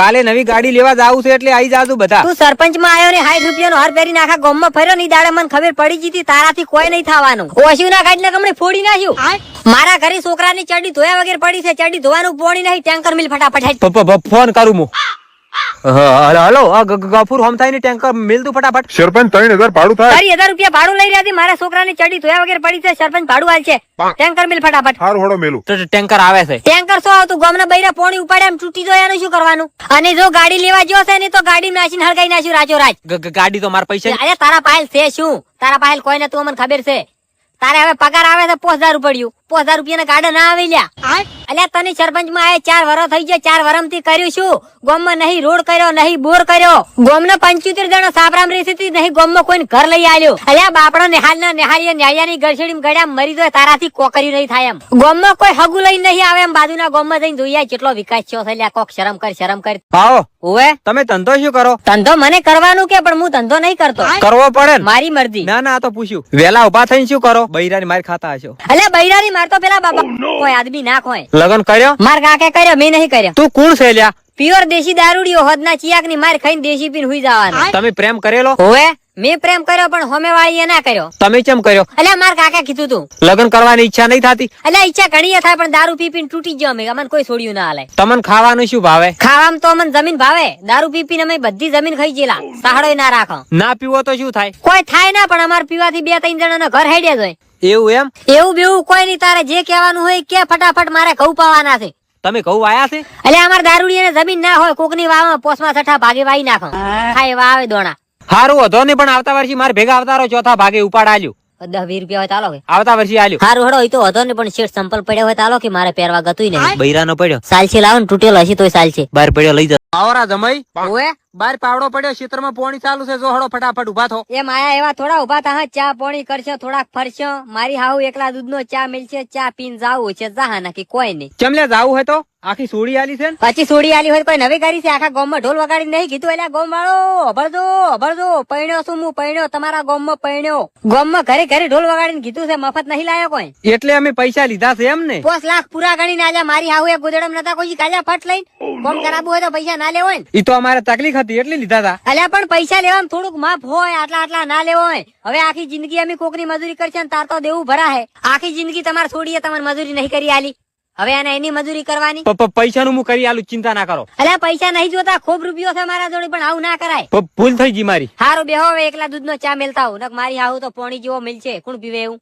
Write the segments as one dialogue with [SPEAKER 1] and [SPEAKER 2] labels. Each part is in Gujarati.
[SPEAKER 1] કાલે નવી ગાડી લેવા જાવું છે એટલે આઈ જાજુ બધા.
[SPEAKER 2] તું સરપંચમાં આવ્યો ને સાઠ રૂપિયાનો હાર પહેરી નાખા ગોમમાં ફર્યો ની દાડે મને ખબર પડી જતી તારાથી કોઈ નહીં થવાનું. ઓછું ના કાઢી કમણે ફોડી નાખ્યું. મારા ઘરે છોકરાની ચડી ધોયા વગર પડી છે ચડી ધોવાનું પોણી નહીં ટેન્કર મિલ ફટાફટ
[SPEAKER 1] ફોન કરું હા, હલો ગફુર હોમ થાય ને ટેન્કર મિલ તું ફટાફટ.
[SPEAKER 3] સરપંચ ત્રણ હજાર ભાડું થાય.
[SPEAKER 2] તારી હજાર રૂપિયા ભાડું લઈ રહ્યા હતી મારા છોકરાની ચડી ધોયા વગેરે પડી છે સરપંચ ભાડું હાલ છે ટેન્કર મિલ ફટાફટ.
[SPEAKER 3] હારું હોડો મેલું.
[SPEAKER 1] ટ- ટેન્કર આવે છે.
[SPEAKER 2] ટેન્કર શું આવતું ગામના બૈરા પોણી ઉપાડે આમ તૂટી જાય એનું શું કરવાનું? અને જો ગાડી લેવા જો છે ને તો ગાડી નાસીને હળગાઈ નાખ્યું રાજો રાજ
[SPEAKER 1] ગાડી તો મારા પૈસા
[SPEAKER 2] અરે તારા પાયલ છે શું? તારા પાયલ કોઈ તું મને ખબર છે? તારે હવે પગાર આવે તો પોસ હજાર પડ્યું. પોસ હજાર રૂપિયા ગાડા ના આવી લ્યા. અલ્યા તને સરપંચમાં આવે ચાર વરસ થઈ ગયા. ચાર વરમથી કર્યું શું? ગોમમાં નહીં રોડ કર્યો નહીં બોર કર્યો. ગોમ ના પંચોતેર જણા સાપરામ રહી હતી નહીં ગોમમાં કોઈ ઘર લઈ આવ્યો અલ્યા બાપડા નિહાલ ના નિહાળીએ ન્યાયાની ગળસેડી ગળ્યા મરી જાય તારાથી કોકરી નહીં થાય એમ. ગોમમાં કોઈ હગુ લઈ નહીં આવે એમ. બાજુના ગોમમાં જઈને જોઈએ કેટલો વિકાસ થયો છે. લ્યા કોક શરમ કર શરમ કર.
[SPEAKER 1] પાઓ
[SPEAKER 2] ઓવે
[SPEAKER 1] તમે ધંધો શું કરો?
[SPEAKER 2] ધંધો મને કરવાનું કે પણ હું ધંધો નહીં કરતો.
[SPEAKER 1] કરવો પડે
[SPEAKER 2] મારી મરજી.
[SPEAKER 1] ના ના તો પૂછ્યું. વેલા ઊભા થઈને શું કરો? બૈરાની માર ખાતા હશો.
[SPEAKER 2] અલ્યા બૈરાની માર તો પેલા બાબા કોઈ આદમી ના કોઈ.
[SPEAKER 1] લગન કર્યો?
[SPEAKER 2] માર કાકે કર્યો મેં નહીં કર્યો.
[SPEAKER 1] તું કોણ છે લ્યા
[SPEAKER 2] પ્યોર દેશી દારૂડીઓ હદના ચિયાકની માર ખાઈને દેશી પીન હુઈ જવાનું.
[SPEAKER 1] તમે પ્રેમ કરેલો?
[SPEAKER 2] હોવે. મેં પ્રેમ કર્યો પણ હોમે વાળી ના કર્યો.
[SPEAKER 1] તમે કેમ કર્યો?
[SPEAKER 2] અલ્યા માર કાકા કીધું તું.
[SPEAKER 1] લગ્ન કરવાની ઈચ્છા નહીં થતી?
[SPEAKER 2] અલ્યા ઈચ્છા ઘણી થાય પણ દારૂ પી પીને તૂટી ગયો અમે. અમને કોઈ છોડ્યું ના હાલે.
[SPEAKER 1] તમને ખાવાનું શું ભાવે?
[SPEAKER 2] ખાવામાં તો અમને જમીન ભાવે. દારૂ પી પીને અમે બધી જમીન ખાઈ ગયેલા. સાહડો ના રાખો.
[SPEAKER 1] ના પીવો તો શું થાય?
[SPEAKER 2] કોઈ થાય ના પણ અમાર પીવાથી બે ત્રણ જણા ઘર હેડ્યા જાય
[SPEAKER 1] એવું એમ?
[SPEAKER 2] એવું બેવું કોઈ નહીં. તારે જે કહેવાનું હોય કે ફટાફટ મારે ઘઉં પાવાના છે.
[SPEAKER 1] તમે કહું આયા છે?
[SPEAKER 2] એટલે અમાર દારૂડી જમીન ના હોય. કોકની વાવમાં પોસમાં છઠ્ઠા ભાગે વાઈ નાખો. ખાય વાવે દોણા.
[SPEAKER 1] હારું હતો નહીં પણ આવતા વર્ષે મારે ભેગા આવતા રહો ચોથા ભાગે ઉપાડ આલ્યું.
[SPEAKER 2] દસ વીસ રૂપિયા હોય તાલો
[SPEAKER 1] આવતા વર્ષે આલ્યું.
[SPEAKER 2] હારું હડો તો હતો ને પણ શેઠ સંપલ પડ્યો હોય તાલો કે મારે પહેરવા ગતું નહીં.
[SPEAKER 1] બૈરાનો પડ્યો.
[SPEAKER 2] સાલ છે લાવો ને તૂટેલો હશે તોય સાલ છે
[SPEAKER 1] બાર પડ્યો લઈ જાવ આવરા જમાઈ.
[SPEAKER 2] ઓએ?
[SPEAKER 1] બાર પાવડો પડ્યો ક્ષેત્રમાં પોણી ચાલુ છે જો હળો ફટાફટ ઊભા થો.
[SPEAKER 2] એ માયા એવા થોડા ઊભા થા ચા પોણી કરશો થોડાક ફરશો. મારી હાઉ એકલા દૂધનો ચા મિલશે ચા પીન જાવું છે જાહા નાખી કોઈ નહીં.
[SPEAKER 1] ચમલે જાવું હોય તો? આખી સોડી આલી છે
[SPEAKER 2] પછી સોડી આલી હોય કોઈ નવી કરી છે? આખા ગામમાં ઢોલ વગાડી નહીં કીધું? એટલે ગોમ વાળો અભરજો અભરજો પૈણ્યો શું હું પૈણ્યો તમારા ગામમાં પૈણ્યો. ગામમાં ઘરે ઘરે ઢોલ વગાડીને કીધું છે મફત નહીં લાયો કોઈ.
[SPEAKER 1] એટલે અમે પૈસા લીધા છે એમ ને
[SPEAKER 2] પોસ લાખ પૂરા ગણીને આજે મારી હાઉ એક ગુદડમ નતા કોઈ કાજા ફટ લઈને ગોમ કરાવવું હોય તો પૈસા ના લેવો હોય
[SPEAKER 1] ઈ તો અમારે તકલીફ હતી એટલે લીધા હતા
[SPEAKER 2] અલ્યા પણ પૈસા લેવામાં થોડુંક માફ હોય આટલા આટલા ના લેવો હોય. હવે આખી જિંદગી અમે કોકની મજૂરી કરશે ને તાર તો દેવું ભરા હે. આખી જિંદગી તમારે છોડીએ તમારે મજૂરી નહીં કરી આલી. હવે એને એની મજૂરી કરવાની?
[SPEAKER 1] પૈસા નું હું કરી આલું ચિંતા ના કરો.
[SPEAKER 2] અલ્યા પૈસા નહીં જોતા ખૂબ રૂપિયો છે મારા જોડે પણ આવું ના કરાય.
[SPEAKER 1] ભૂલ થઈ ગઈ મારી.
[SPEAKER 2] હારું બેહો હવે એકલા દૂધનો ચા મેલતા હું મારી આવું તો પોણી જેવો મિલશે. કોણ પીવે એવું?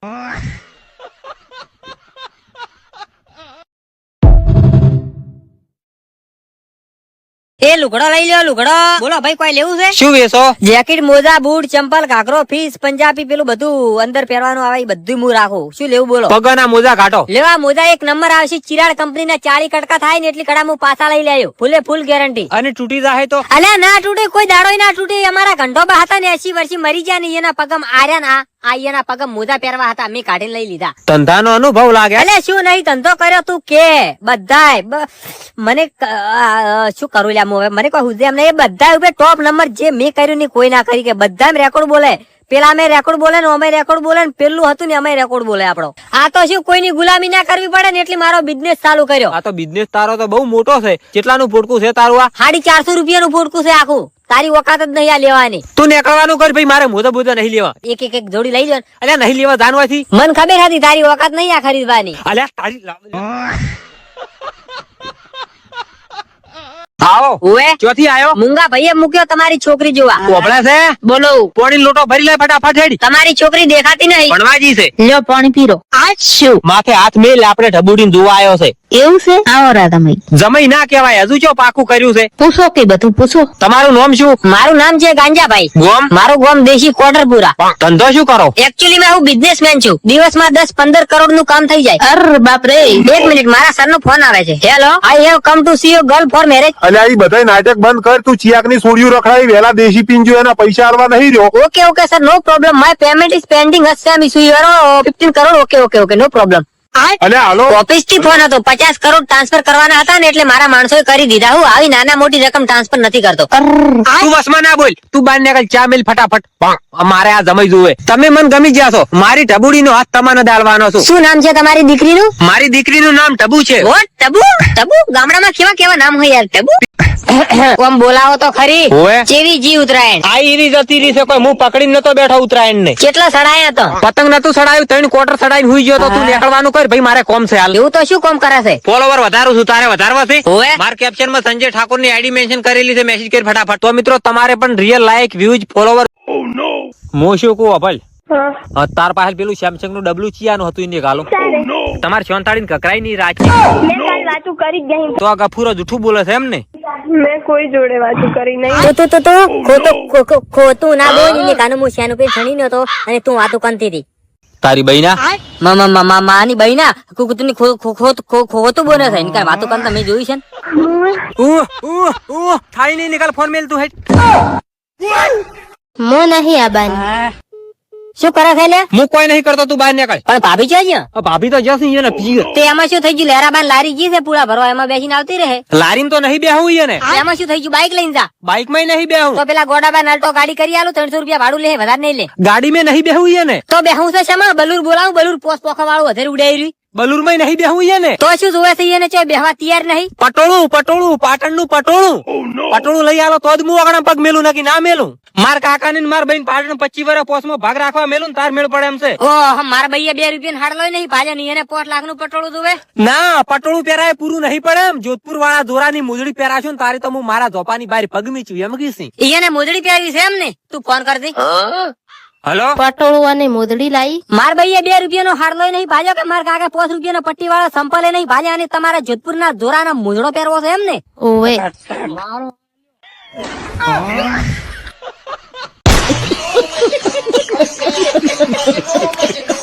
[SPEAKER 2] એ લુગડો લઈ લ્યો લુગડો. બોલો ભાઈ કોઈ લેવું છે?
[SPEAKER 1] શું વેસો
[SPEAKER 2] જેકેટ મોજા બૂટ ચંપલ ઘાઘરો ફીસ પંજાબી પેલું બધું અંદર પહેરવાનું આવે બધું હું રાખું. શું લેવું બોલો?
[SPEAKER 1] પગના મોજા કાઢો.
[SPEAKER 2] લેવા મોજા એક નંબર આવશે ચિરાડ કંપનીના ચારી કટકા થાય ને એટલી કડા હું પાછા લઈ લેયો. ફૂલે ફૂલ ગેરંટી
[SPEAKER 1] અને તૂટી જાય તો?
[SPEAKER 2] અલ્યા ના તૂટે કોઈ દાડો ના તૂટે. અમારા ઘંટોબા હતા ને એસી વર્ષી મરી ગયા ને એના પગમ આર્યા ને. આ પગ મોજા પહેરવા હતા મેં કાઢીને લઈ લીધા.
[SPEAKER 1] ધંધાનો અનુભવ લાગે
[SPEAKER 2] એટલે શું નહીં ધંધો કર્યો તું કે? બધાય મને શું કરું લ્યા હવે? મને કોઈ હુજે એમ નહીં. બધા ઉપર ટોપ નંબર જે મેં કર્યું ને કોઈ ના કરી કે બધા રેકોર્ડ બોલે. પેલા અમે રેકોર્ડ બોલે ને અમે રેકોર્ડ બોલે ને પેલું હતું ને અમે રેકોર્ડ બોલે આપણો. આ તો શું કોઈની ગુલામી ના કરવી પડે ને એટલે મારો બિઝનેસ ચાલુ કર્યો.
[SPEAKER 1] આ તો બિઝનેસ તારો તો બહુ મોટો છે. કેટલાનું ફૂટકું છે તારું આ?
[SPEAKER 2] સાડી ચારસો રૂપિયાનું ફૂટકું છે આખું. તારી વકાત જ નહીં આ લેવાની.
[SPEAKER 1] તું નીકળવાનું કર ભાઈ મારે મોજા બોજા નહીં લેવા.
[SPEAKER 2] એક એક એક જોડી લઈ જવાનું
[SPEAKER 1] અલ્યા નહીં લેવા જાનવાથી?
[SPEAKER 2] મને ખબર હતી તારી વકાત નહીં આ ખરીદવાની.
[SPEAKER 1] અલ્યા તારી લા- આવો.
[SPEAKER 2] ઓએ
[SPEAKER 1] ચોથી આયો?
[SPEAKER 2] મુંગા ભાઈએ મૂક્યો તમારી છોકરી જોવા.
[SPEAKER 1] કોબળે છે?
[SPEAKER 2] બોલો.
[SPEAKER 1] પોણી લોટો ભરી લે ફટાફટ હેડી.
[SPEAKER 2] તમારી છોકરી દેખાતી નહીં.
[SPEAKER 1] ભણવાજી છે.
[SPEAKER 4] લ્યો પાણી પીરો. આ શું?
[SPEAKER 1] માથે હાથ મેલ આપણે ઢબુડીને જોવા આવ્યો છે.
[SPEAKER 4] એવું છે? આવો રા તમે
[SPEAKER 1] જમાઈ ના કહેવાય હજુ ચો પાકું કર્યું છે?
[SPEAKER 4] પૂછો કે બધું પૂછો.
[SPEAKER 1] તમારું નામ શું?
[SPEAKER 2] મારું નામ છે ગાંજાભાઈ.
[SPEAKER 1] ગોમ?
[SPEAKER 2] મારું ગોમ દેશી કોટરપુરા
[SPEAKER 1] ધંધો શું કરો?
[SPEAKER 2] એકચ્યુઅલી મેં હું બિઝનેસમેન છું. દિવસમાં દસ પંદર કરોડનું કામ થઈ જાય.
[SPEAKER 4] અર બાપ રે
[SPEAKER 2] એક મિનિટ મારા સર નો ફોન આવે છે. Hello I have come to see you girl for marriage
[SPEAKER 3] અલ્યા આ બધા નાટક બંધ કર, તું ચિયાકની સોડિયું રખડાવી વેલા દેશી પીંજો એના પૈસા આલવા નહીં રહ્યો.
[SPEAKER 2] Okay okay sir no problem my payment is pending હશે એમ issue your fifteen crore okay okay okay no problem ઓફિસથી phone હતો. પચાસ કરોડ ટ્રાન્સફર કરવાના હતા ને એટલે મારા માણસો કરી દીધા. હું આવી નાના મોટી રકમ ટ્રાન્સફર નથી કરતો.
[SPEAKER 1] તું વસમાં ના બોલ. તું બાર નીકળ ચા મિલ ફટાફટ. મારે આ જમાઈ જોવે. તમે મને ગમી ગયા છો. મારી ઢબુડી નો હાથ તમાને દાળવાનો છું.
[SPEAKER 2] શું નામ છે તમારી દીકરીનું?
[SPEAKER 1] મારી દીકરીનું નામ ટબુ છે.
[SPEAKER 2] ઓ ટબુ? ટબુ? ગામડામાં કેવા કેવા નામ હોય યાર ટબુ? ઓમ બોલાવો તો ખરી. ચેવી જી ઉતરાયણ
[SPEAKER 1] આ ઈરી જતી રહી છે કોઈ હું પકડી નતો બેઠો ઉતરાયણ ને
[SPEAKER 2] કેટલા સડાયા તો?
[SPEAKER 1] પતંગ નતું સડાયું ત્રણ ક્વાર્ટર સડાઈને હુઈ ગયો તો તું નીકળવાનું કર. ભાઈ મારે કોમ છે હાલ.
[SPEAKER 2] એવું તો શું કોમ કરે છે?
[SPEAKER 1] ફોલોવર વધારું છું તારે વધારવા છે. માર કેપ્શનમાં સંજય ઠાકોરની આઈડી મેન્શન કરેલી છે મેસેજ કરી ફટાફટ. તો મિત્રો તમારે પણ રિયલ લાઈક વ્યૂઝ ફોલોવર હું શું કહું અભલ? તાર પાસે પેલું સેમસંગનું ડબલું ચિયાનું હતું એને ગાલો તમારે ચોંતાડી ને કકરાઈ ની રાખી.
[SPEAKER 5] મેં કાલ વાતું કરી નહીં.
[SPEAKER 1] તો આ ગફુરો જૂઠું બોલે છે એમ ને?
[SPEAKER 5] મેં કોઈ જોડે વાતું કરી નહીં.
[SPEAKER 2] તો તો તો ખો- ખોટું ના બોલ ને કાનું હું શેનું પે ભણી નતો અને તું વાતો કરતી હતી.
[SPEAKER 1] તારી બહેના?
[SPEAKER 2] મામા મામા માની બહેના. કુકુતની ખો ખો ખો ખો- ખોટું બોલે છે. કાંઈ વાતો કરતા મે જોઈ છે ને.
[SPEAKER 1] ઉહ, ઉહ, ઉહ, થાય નહીં નિકાલ ફોન મેલ તું હે
[SPEAKER 5] મો નહીં આબાની
[SPEAKER 2] શું કરે છે લે
[SPEAKER 1] હું કોઈ નહીં કરતો તું બહાર નીકળ.
[SPEAKER 2] પણ ભાભી છે?
[SPEAKER 1] અહીંયા ભાભી તો જશે એને પી
[SPEAKER 2] તે એમાં શું થઈ ગયું? લેરાબાન લારી ગઈ છે પૂરા ભરવા એમાં બેસીને આવતી રહે?
[SPEAKER 1] લારી તો નહીં બેહવું એને
[SPEAKER 2] એમાં શું થઈ ગયું? બાઈક લઈને જા.
[SPEAKER 1] બાઇકમાં નહીં બેહું.
[SPEAKER 2] તો પેલા ગોડાબા નલટો ગાડી કરી આલું ત્રણસો રૂપિયા ભાડું લે વધારે નહીં લે.
[SPEAKER 1] ગાડી મેં નહીં બેહવું એને
[SPEAKER 2] તો બેહું છે શેમાં? બલુર બોલાવું બલુર પોસ પોખા વાળું વધારે ઉડાઈ રહ્યું.
[SPEAKER 1] બલુરમાં નહીં બેહવું એને
[SPEAKER 2] તો શું જોવે છે એને ચો બેહવા તૈયાર નહીં?
[SPEAKER 1] પટોળું પટોળું પાટણનું પટોળું પટોળું લઈ આવો તો જ હું આગળ પગ મેલું નકી ના મેલું. માર કાકા ને માર બહેન પાટણ પચી વર પોસમાં ભાગ રાખવા મેલું ને તાર મેળ પડે એમ છે.
[SPEAKER 2] ઓહ મારા ભાઈએ બે રૂપિયા હાડ લોય નહીં ભાલ્યા નહીં એને પોટ લાખનું પટોળું જોવે?
[SPEAKER 1] ના પટોળું પહેરાય પૂરું નહીં પડે એમ. જોધપુર વાળા દોરાની મુજડી પહેરાશું ને તારી તો હું મારા ઝોપાની બહાર પગમી છું એમ કીશ
[SPEAKER 2] એને મોજડી પહેરી છે એમ ને? તું ફોન કર દે
[SPEAKER 1] હલો?
[SPEAKER 5] પટોળું અને મોદડી લાવી
[SPEAKER 2] માર ભાઈએ બે રૂપિયાનો હાર લઈ નહીં ભાજ્યો કે માર કાકા પાંચ રૂપિયાનો પટ્ટી વાળો સંપલે નહીં ભાજ્યા અને તમારા જોધપુરના જોરાના મોજડો પહેરવો છે એમ ને
[SPEAKER 5] ઓવે.